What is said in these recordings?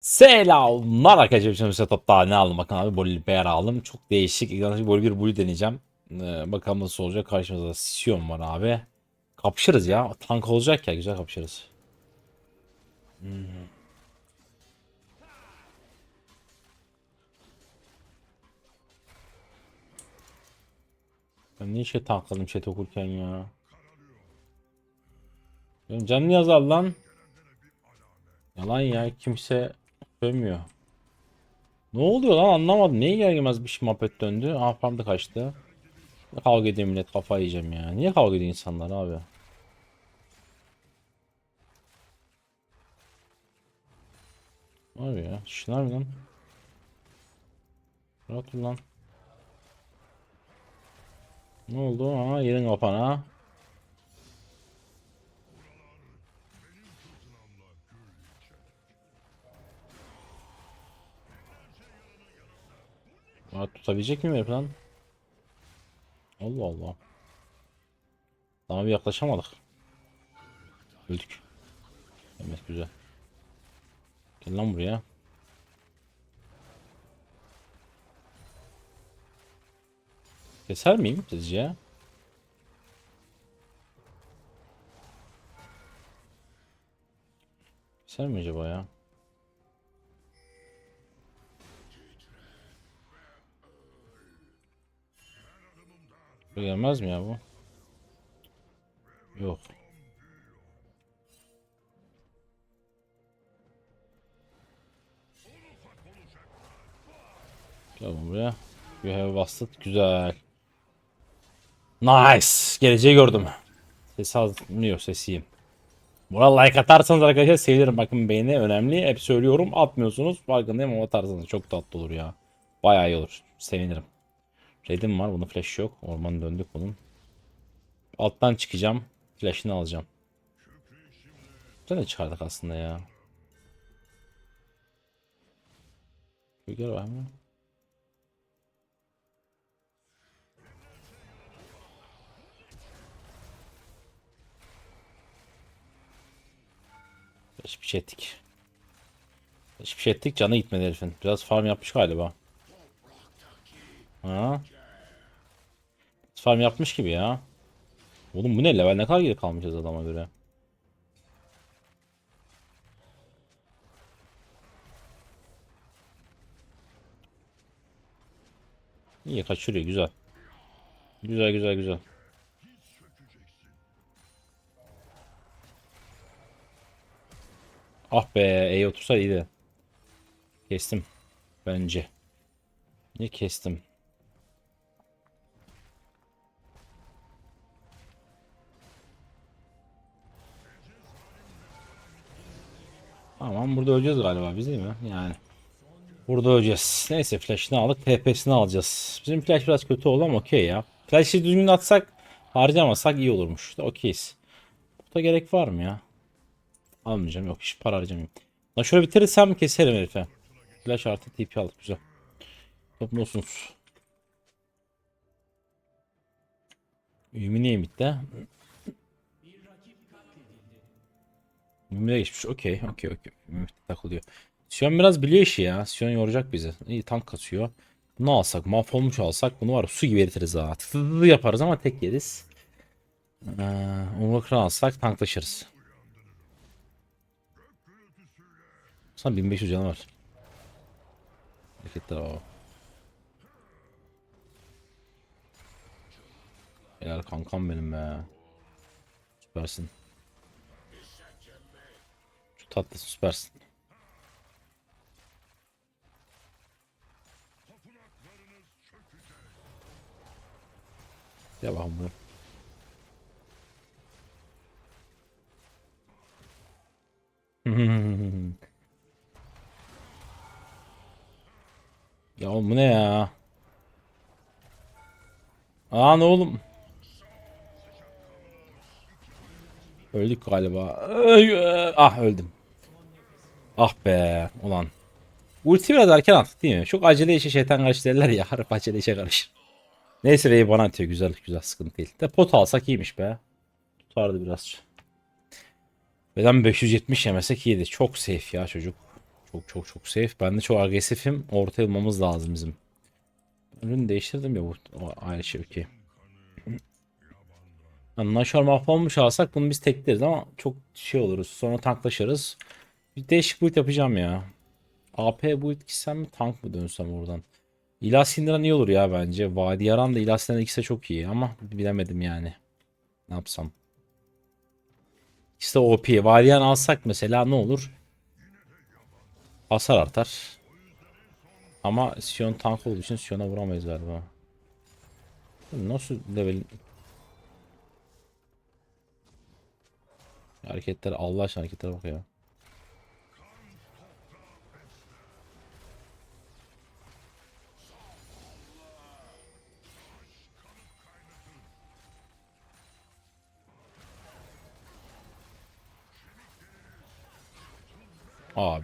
Selamlar arkadaşlar. Şimdi setup'ta ne aldım bakın abi. Bolibera aldım. Çok değişik. İlk Bolibir Blue deneyeceğim. Ee, bakalım nasıl olacak. Karşımızda Sion var abi. Kapışırız ya. Tank olacak ya. Güzel kapışırız. Hmm. Ben niye şey tankladım chat okurken ya? Benim canım yazar lan. Yalan ya kimse sövmüyor. Ne oluyor lan anlamadım. Niye gelmez bir şey muhabbet döndü? Aha farm da kaçtı. Ne Kavga ediyor millet kafayı yiyeceğim ya. Niye kavga ediyor insanlar abi? Abi ya şınar mı lan? Rahat ol lan. Ne oldu? Ha yerin kapana. Aa, tutabilecek miyim herif lan? Allah Allah. Daha bir yaklaşamadık. Öldük. Evet güzel. Gel lan buraya. Keser miyim sizce? Keser mi acaba ya? Gelmez mi ya bu? Yok. Gel buraya. You have bastık. Güzel. Nice. Geleceği gördüm. Ses almıyor sesiyim. Buna like atarsanız arkadaşlar sevinirim. Bakın beğeni önemli. Hep söylüyorum. Atmıyorsunuz. Farkındayım ama atarsanız çok tatlı olur ya. Bayağı iyi olur. Sevinirim. Red'im var. Bunun flash yok. Orman döndük bunun. Alttan çıkacağım. Flash'ını alacağım. Güzel de çıkardık aslında ya. Gel var mı? Hiçbir şey ettik. Hiçbir şey ettik. Canı gitmedi herifin. Biraz farm yapmış galiba. Ha? Farm yapmış gibi ya. Oğlum bu ne level ne kadar geri kalmışız adama göre. İyi kaçırıyor güzel. Güzel güzel güzel. Ah be E otursa iyiydi. Kestim. Bence. Ne kestim? Tamam burada öleceğiz galiba biz değil mi? Yani. Burada öleceğiz. Neyse flash'ını aldık. TP'sini alacağız. Bizim flash biraz kötü oldu ama okey ya. Flash'ı düzgün atsak harcamasak iyi olurmuş. Okeyiz. Burada gerek var mı ya? Almayacağım yok hiç para harcamayayım. Lan şöyle bitirirsem keserim herife. Flash artı TP aldık güzel. Toplu olsunuz. Ümi niye bitti? Ümi'ye geçmiş. Okey, okey, okey. Ümit takılıyor. Sion biraz biliyor işi ya. Sion yoracak bizi. İyi tank kasıyor. Bunu alsak, mahvolmuş alsak bunu var su gibi eritiriz ha. Tıtıdı yaparız ama tek yeriz. Ee, Umrakran alsak tanklaşırız. Sana 1500 canı var. Hareketler o. Helal kankam benim be. Süpersin. Şu tatlı süpersin. Ya bakalım bunu. Oğlum bu ne ya? Aa ne oğlum? Öldük galiba. Ah öldüm. Ah be ulan. Ulti biraz erken attık değil mi? Çok acele işe şeytan karşı derler ya. Harap acele işe karışır. Neyse Rey bana atıyor. Güzel güzel sıkıntı değil. De pot alsak iyiymiş be. Tutardı biraz. Beden 570 yemesek iyiydi. Çok safe ya çocuk. Çok çok çok safe. Ben de çok agresifim. Orta olmamız lazım bizim. Ürünü değiştirdim ya bu o aynı şey okey. Yani Nashor mahvolmuş alsak bunu biz tekleriz ama çok şey oluruz. Sonra tanklaşırız. Bir değişik build yapacağım ya. AP build gitsem mi tank mı dönsem oradan. İlah sindiren iyi olur ya bence. Vadi Yaran da İlah sindiren ikisi de çok iyi ama bilemedim yani. Ne yapsam. İkisi de OP. Vadi Yaran alsak mesela ne olur? Hasar artar. Ama Sion tank olduğu için Sion'a vuramayız galiba. Nasıl level... Hareketler Allah aşkına hareketlere bak ya.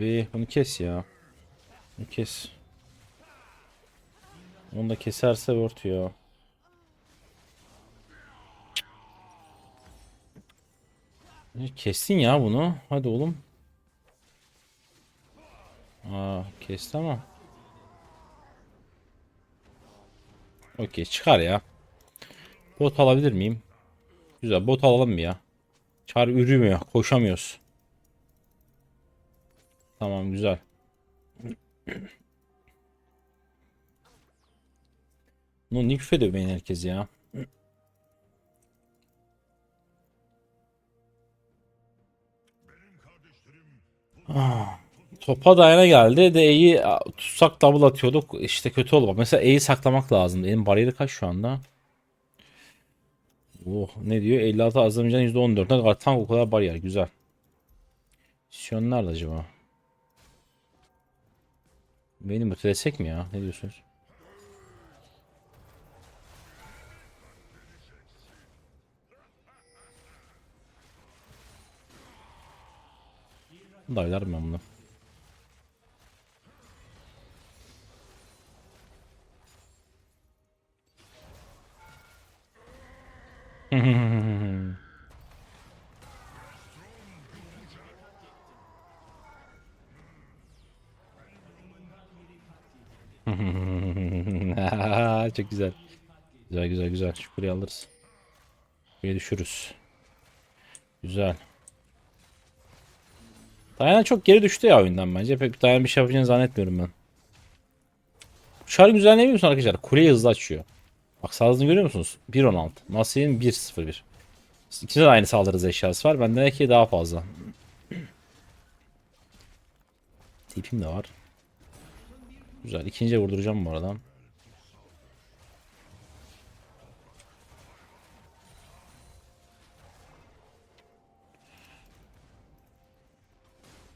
Abi bunu kes ya. Bunu kes. Onu da keserse örtüyor. Kessin ya bunu. Hadi oğlum. Aa kesti ama. Okey çıkar ya. Bot alabilir miyim? Güzel bot alalım mı ya? Çar ürümüyor. Koşamıyoruz. Tamam güzel. Bunu ne küfrediyor beni herkes ya. Ah, Topa dayana geldi de E'yi tutsak double atıyorduk. İşte kötü oldu. Mesela E'yi saklamak lazım. Benim bariyeri kaç şu anda? Oh ne diyor? 56 Azerbaycan %14. Ne kadar tank o kadar bariyer. Güzel. Sion nerede acaba? Beni mutlesek mi ya? Ne diyorsunuz? Dayılarım ben bunu. Çok güzel. Güzel güzel güzel. Şu alırız. Buraya düşürürüz. Güzel. Dayana çok geri düştü ya oyundan bence. Pek Dayana bir şey yapacağını zannetmiyorum ben. Şarkı güzel ne musun arkadaşlar? Kuleyi hızlı açıyor. Bak sağ görüyor musunuz? 1.16. Masya'nın 1.01. İkisinde de aynı saldırı eşyası var. Bende belki daha fazla. Tipim de var. Güzel. İkinciye vurduracağım bu arada.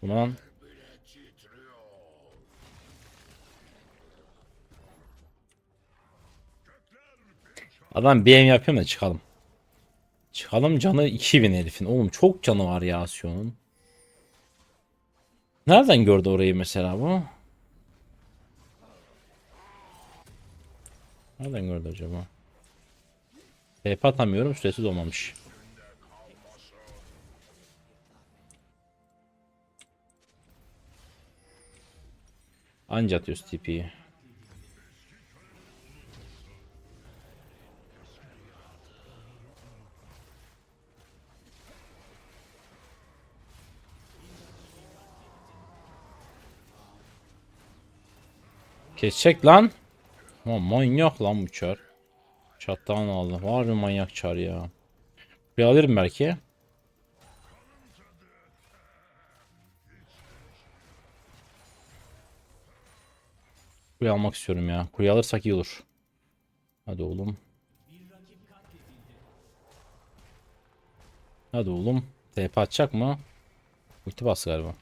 Buna lan. Adam BM yapıyorum da çıkalım. Çıkalım canı 2000 herifin. Oğlum çok canı var ya Sion'un. Nereden gördü orayı mesela bu? Nereden gördü acaba? TP atamıyorum süresi dolmamış. Anca atıyoruz TP'yi. Kesecek lan. Aman manyak lan bu çar. Çattan aldı. Var bir manyak çar ya. Bir alırım belki. Kuleyi almak istiyorum ya. Kuleyi alırsak iyi olur. Hadi oğlum. Hadi oğlum. TP atacak mı? Ulti bas galiba.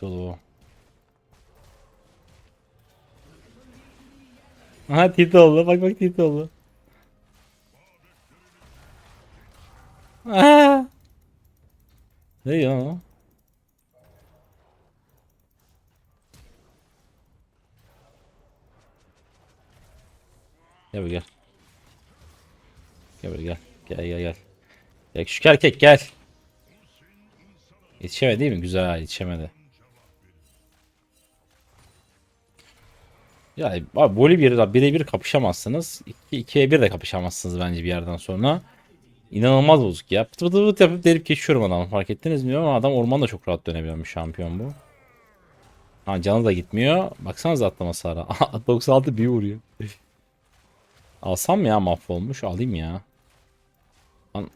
Dolu. Aha tilt oldu. Bak bak tilt oldu. Aha. Ne o? Gel buraya gel. Gel buraya gel. Gel gel gel. Gel küçük erkek gel. Yetişemedi değil mi? Güzel yetişemedi. Ya abi bir birebir kapışamazsınız. 2'ye 1 de kapışamazsınız bence bir yerden sonra. İnanılmaz bozuk ya. Pıt pıt pıt yapıp delip geçiyorum adamı fark ettiniz mi? Ama adam ormanda çok rahat dönebilen bir şampiyon bu. Ha canı da gitmiyor. Baksanıza atlama Sara. 96 bir vuruyor. Alsam ya mahvolmuş? Alayım ya. An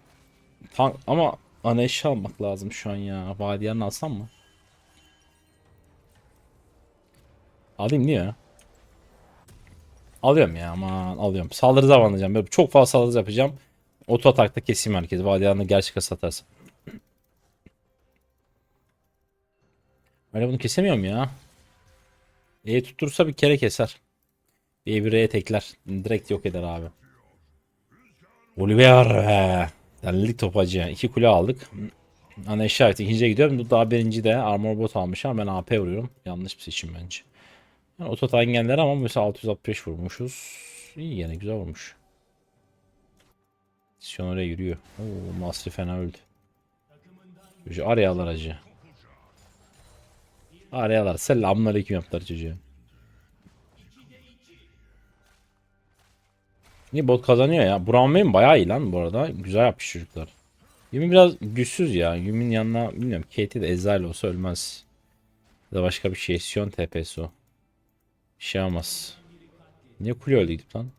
Tan ama ana eşya almak lazım şu an ya. Vadiyerini alsam mı? Alayım niye? Alıyorum ya aman alıyorum. Saldırı zamanlayacağım. Böyle çok fazla saldırı yapacağım. Oto atakta keseyim herkesi. Vadiyerini gerçek satarsın. Öyle bunu kesemiyorum ya. E tutturursa bir kere keser. Bir bir R'ye tekler. Direkt yok eder abi. Oliver be. Delilik topacı. İki kule aldık. Ana işaret ikinciye gidiyorum. Daha birinci de armor bot almış ama ben AP vuruyorum. Yanlış bir seçim bence. Yani otot engeller ama mesela 665 vurmuşuz. İyi gene güzel vurmuş. Sion oraya yürüyor. Oo, Masri fena öldü. Çocuğu arayalar acı. Arayalar. Selamünaleyküm yaptılar çocuğa. Niye bot kazanıyor ya? Brown Bey'in bayağı iyi lan bu arada. Güzel yapmış çocuklar. Yumin biraz güçsüz ya. Yumin yanına bilmiyorum. Katie de Ezreal olsa ölmez. Ya da başka bir şey. Sion TP'si o. Bir şey olmaz. Niye kule öldü gidip lan?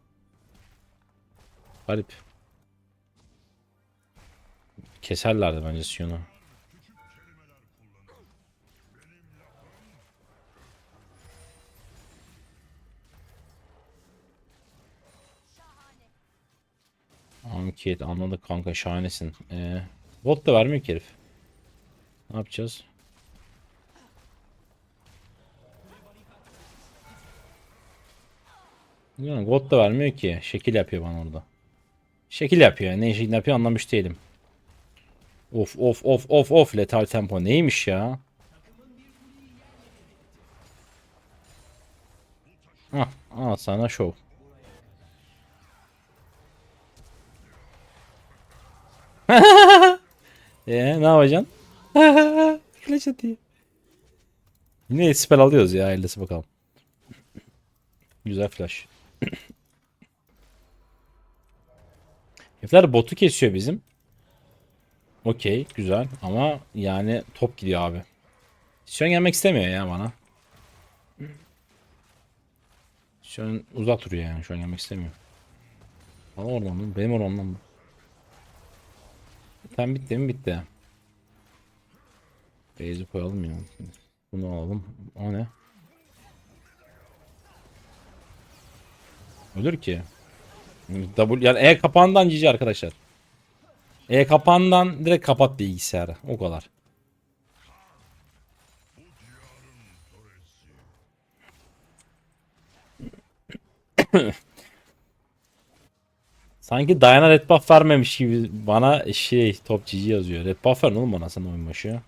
Garip. Keserlerdi bence Sion'u. Anket anladık kanka şahanesin. Ee, bot da vermiyor ki herif. Ne yapacağız? Yani God da vermiyor ki. Şekil yapıyor bana orada. Şekil yapıyor. Ne şekil yapıyor anlamış değilim. Of of of of of letal tempo neymiş ya? Hah, al sana şov. Eee ne yapacaksın? Flash atıyor. Yine spell alıyoruz ya ellisi bakalım. Güzel flash. Herifler botu kesiyor bizim. Okey güzel ama yani top gidiyor abi. Sion gelmek istemiyor ya bana. Sion uzak duruyor yani şu an gelmek istemiyor. Bana oradan? Benim ormandan mı? Tam bitti mi? Bitti. Base'i koyalım ya. Bunu alalım. O ne? Ölür ki. W yani E kapağından cici arkadaşlar. E kapağından direkt kapat bilgisayarı. O kadar. Sanki Diana red buff vermemiş gibi bana şey top cici yazıyor. Red buff verin oğlum bana sen oyun başı.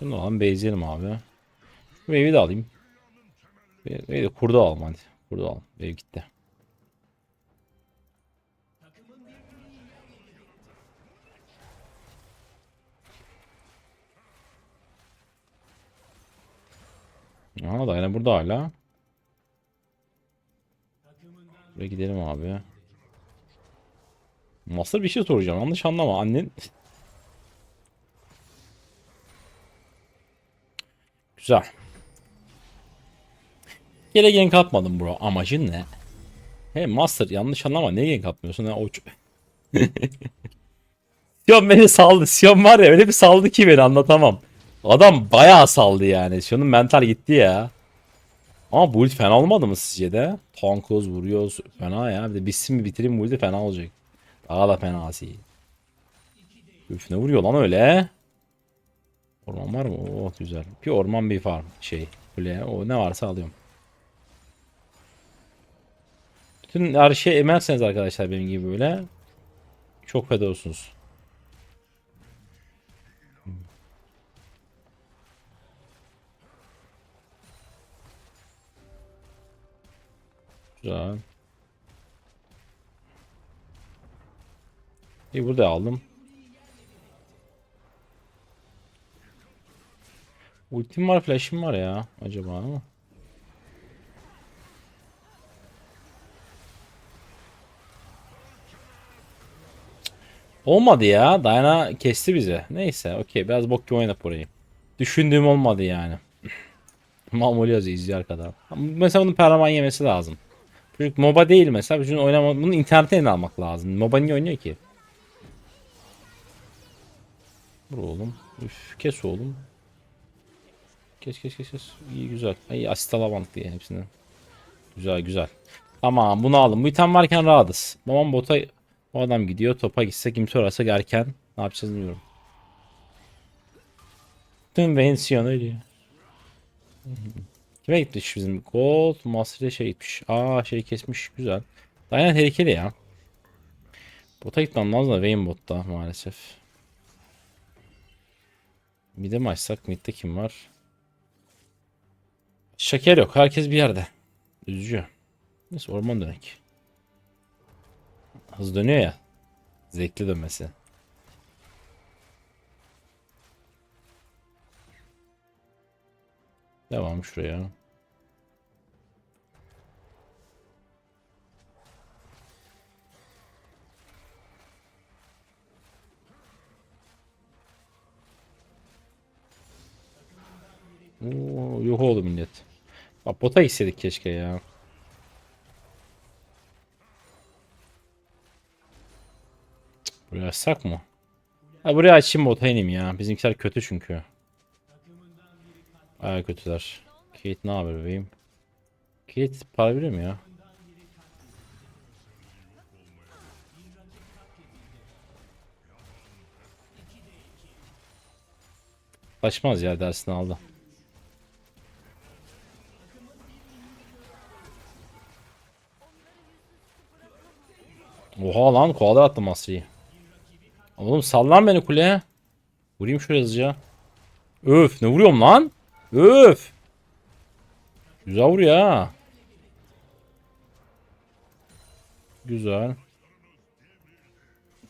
Bunu alalım base'leyelim abi. Wave'i de alayım. Wave'i de kurdu alalım hadi. Kurdu alalım. Wave gitti. Aa da yine burada hala. Buraya gidelim abi. Master bir şey soracağım. Yanlış anlama. Annen Güzel. Yere gank atmadım bro. Amacın ne? He Master yanlış anlama. Niye gank atmıyorsun? Ha, o... Sion beni saldı. Sion var ya öyle bir saldı ki beni anlatamam. Adam bayağı saldı yani. Sion'un mental gitti ya. Ama bu ult fena olmadı mı sizce de? Tankos vuruyoruz. Fena ya. Bir de bitsin mi bitireyim bu ulti fena olacak. Daha da fena asi. Üf ne vuruyor lan öyle? Orman var mı? Oo güzel. Bir orman bir farm şey. Kule. O ne varsa alıyorum. Bütün her şeyi emerseniz arkadaşlar benim gibi böyle çok feda olsunuz. Güzel. İyi burada aldım. Ultim var, flash'im var ya acaba ama. Olmadı ya. Diana kesti bizi. Neyse okey biraz bok gibi oynayıp orayı. Düşündüğüm olmadı yani. Mamul yazıyor izliyor arkada. Mesela bunun perman yemesi lazım. Çocuk MOBA değil mesela. Çocuğun oynama, bunun internetten almak lazım. MOBA niye oynuyor ki? Vur oğlum. Üf, kes oğlum. Kes kes kes kes. İyi güzel. Ay asist alabandık diye hepsini. Güzel güzel. Tamam bunu aldım. Bu item varken rahatız. Babam bota o adam gidiyor. Topa gitse kim sorarsa erken. Ne yapacağız bilmiyorum. Tüm Vensiyon ölüyor. Kime gitmiş bizim? Gold Master'e şey gitmiş. Aa şey kesmiş. Güzel. Dayan tehlikeli ya. Bota gitmem lazım da Vayne botta maalesef. Mid'e mi açsak? Mid'de kim var? Şeker yok. Herkes bir yerde. Üzücü. Neyse orman dönek. Hız dönüyor ya. Zevkli dönmesi. Devam şuraya. Oo, yok oldu millet. Bak bota gitseydik keşke ya. Buraya açsak mı? Ha, buraya açayım bota ineyim ya. Bizimkiler kötü çünkü. Baya kötüler. Kate ne haber bebeğim? Kate para veriyor mu ya? Kaçmaz ya dersini aldı. Oha lan koala attım Asri'yi. Oğlum sallan beni kuleye. Vurayım şuraya hızlıca. Öf ne vuruyorum lan? Öf. Güzel vuruyor ha. Güzel.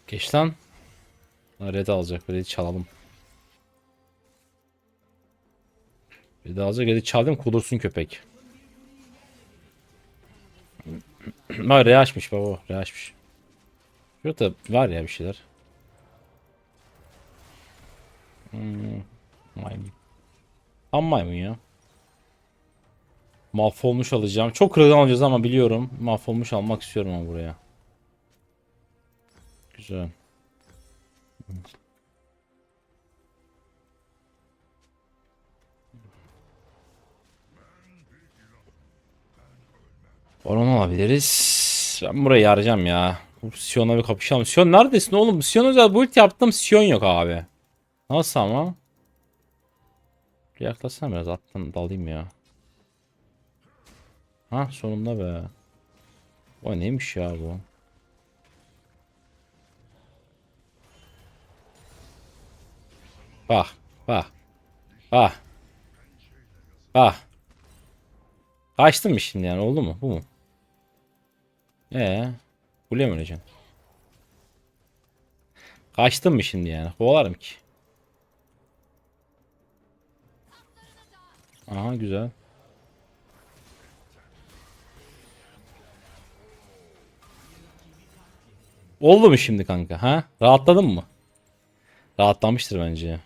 Geç lan. Ha, Red alacak. Red'i çalalım. Red'i alacak. Red'i çaldım kudursun köpek. Bak re açmış baba. Re açmış. Şurada var ya bir şeyler. Hmm, maymun. Tam maymun ya. Mahvolmuş alacağım. Çok kırılgan alacağız ama biliyorum. Mahvolmuş almak istiyorum ama buraya. Güzel. Baron alabiliriz. Ben burayı yarayacağım ya. Bu Sion'la bir kapışalım. Sion neredesin oğlum? Sion özel build yaptım. Sion yok abi. Nasıl ama? Yaklaşsana biraz alttan dalayım ya. Ha sonunda be. O neymiş ya bu? Bak bak. Bak. Bak. Kaçtın mı şimdi yani oldu mu? Bu mu? Ee, Kule mi öleceksin? Kaçtın mı şimdi yani? Kovalarım ki. Aha güzel. Oldu mu şimdi kanka ha? Rahatladın mı? Rahatlamıştır bence.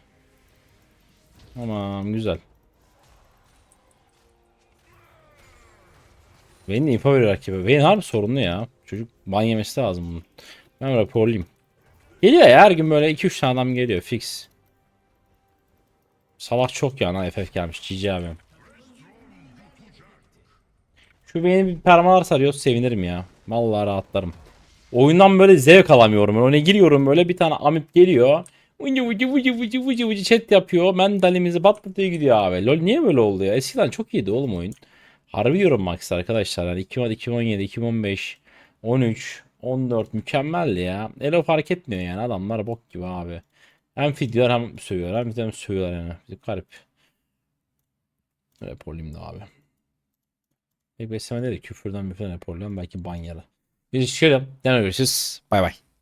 Tamam güzel. Benim de info veriyor rakibe. Benim harbi sorunlu ya. Çocuk ban yemesi lazım bunun. Ben raporlayayım. Geliyor ya her gün böyle 2-3 tane adam geliyor fix. Salak çok ya ana FF gelmiş GG abi. Şu beni bir permalar sarıyor sevinirim ya. Vallahi rahatlarım. Oyundan böyle zevk alamıyorum. Öyle giriyorum böyle bir tane amip geliyor. Ucu ucu ucu ucu ucu ucu chat yapıyor. Mentalimizi patlatıyor gidiyor abi. Lol niye böyle oldu ya? Eskiden çok iyiydi oğlum oyun. Harbi yorum Max arkadaşlar. Yani 2017, 2015, 13, 14 mükemmeldi ya. Elo fark etmiyor yani. Adamlar bok gibi abi. Hem fidiyor hem sövüyor. Hem hem sövüyorlar yani. Bir garip. Raporlayayım da abi. Pek beslemede de küfürden bir falan raporluyorum. Belki banyalı. Biz çıkalım. Devam görüşürüz. Bay bay.